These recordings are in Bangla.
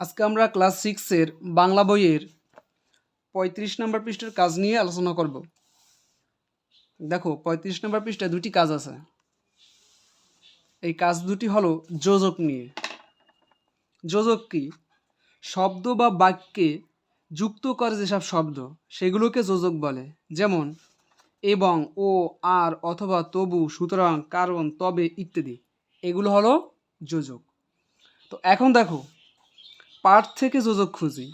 আজকে আমরা ক্লাস সিক্সের বাংলা বইয়ের পঁয়ত্রিশ নম্বর পৃষ্ঠার কাজ নিয়ে আলোচনা করব। দেখো, পঁয়ত্রিশ নম্বর পৃষ্ঠায় দুটি কাজ আছে। এই কাজ দুটি হলো যোজক নিয়ে। যোজক কি? শব্দ বা বাক্যে যুক্ত করে যেসব শব্দ, সেগুলোকে যোজক বলে। যেমন, এবং, ও, আর, অথবা, তবু, সুতরাং, কারণ, তবে, ইত্যাদি। এগুলো হলো যোজক। তো এখন দেখো পাঠ থেকে যোজক খুঁজি।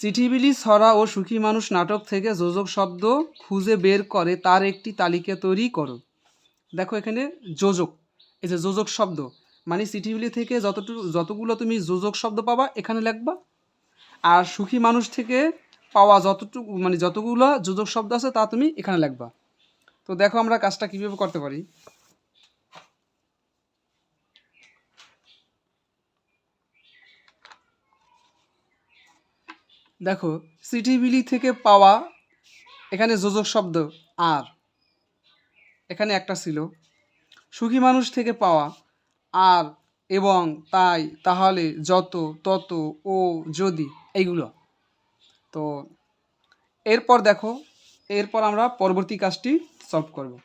চিঠিবিলি, ছড়া ও সুখী মানুষ নাটক থেকে যোজক শব্দ খুঁজে বের করে, তার একটি তালিকা তৈরি করো। দেখো এখানে যোজক, এই যে যোজক শব্দ মানে চিঠিবিলি থেকে যতটুকু, যতগুলো তুমি যোজক শব্দ পাবা, এখানে লিখবা। আর সুখী মানুষ থেকে পাওয়া যতটুকু মানে যতগুলো যোজক শব্দ আছে, তা তুমি এখানে লিখবা। তো দেখো আমরা কাজটা কীভাবে করতে পারি। দেখো সিটিবিলি থেকে পাওয়া এখানে যোজক শব্দ আর। এখানে একটা ছিল। সুখী মানুষ থেকে পাওয়া আর এবং তাই, তাহলে যত, তত, ও, যদি, এইগুলো। তো, এরপর দেখো, এরপর আমরা পরবর্তী কাজটি সলভ করব।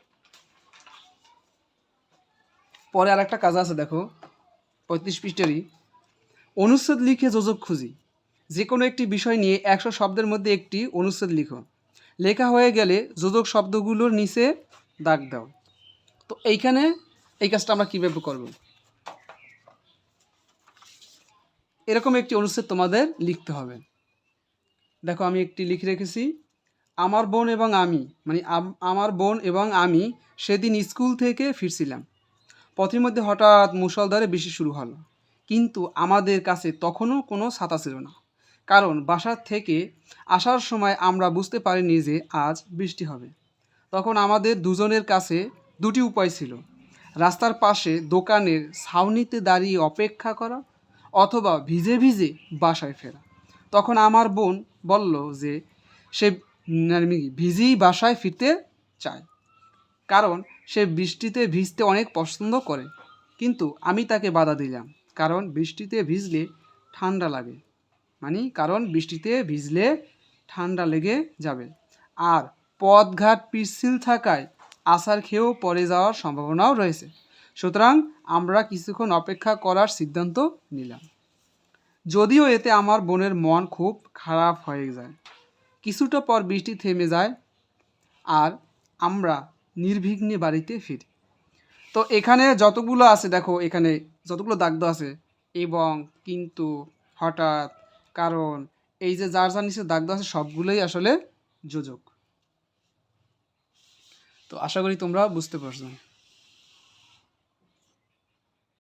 পরে আর একটা কাজ আছে, দেখো, পঁয়ত্রিশ পৃষ্ঠেরই। অনুচ্ছেদ লিখে যোজক খুঁজি। যে কোনো একটি বিষয় নিয়ে একশো শব্দের মধ্যে একটি অনুচ্ছেদ লিখো। লেখা হয়ে গেলে যোজক শব্দগুলোর নিচে দাগ দাও। তো এইখানে এই কাজটা আমরা কীভাবে করব? এরকম একটি অনুচ্ছেদ তোমাদের লিখতে হবে। দেখো, আমি একটি লিখে রেখেছি, আমার বোন এবং আমি মানে আমার বোন এবং আমি সেদিন স্কুল থেকে ফিরছিলাম। পথের মধ্যে হঠাৎ মুষলধারে বৃষ্টি শুরু হলো। কিন্তু আমাদের কাছে তখনও কোনো ছাতা ছিল না। কারণ বাসার থেকে আসার সময় আমরা বুঝতে পারিনি যে আজ বৃষ্টি হবে। তখন আমাদের দুজনের কাছে দুটি উপায় ছিল। রাস্তার পাশে দোকানের ছাউনিতে দাঁড়িয়ে অপেক্ষা করা অথবা ভিজে ভিজে বাসায় ফেরা। তখন আমার বোন বলল যে সে ভিজেই বাসায় ফিরতে চায়। কারণ সে বৃষ্টিতে ভিজতে অনেক পছন্দ করে। কিন্তু আমি তাকে বাধা দিলাম। কারণ বৃষ্টিতে ভিজলে ঠান্ডা লাগে। মানে কারণ বৃষ্টিতে ভিজলে ঠান্ডা লেগে যাবে। আর পথঘাট পিচ্ছিল থাকায় আসার খেয়েও পড়ে যাওয়ার সম্ভাবনাও রয়েছে। সুতরাং আমরা কিছুক্ষণ অপেক্ষা করার সিদ্ধান্ত নিলাম। যদিও এতে আমার বোনের মন খুব খারাপ হয়ে যায়। কিছুটা পর বৃষ্টি থেমে যায় আর আমরা নির্বিঘ্নে বাড়িতে ফিরি। তো এখানে যতগুলো আছে দেখো, এখানে যতগুলো দাগ আছে এবং কিন্তু হঠাৎ কারণ এই যে যার যার নিচে দাগ দেওয়া আছে, সবগুলোই আসলে যোজক। তো আশা করি তোমরা বুঝতে পারছ।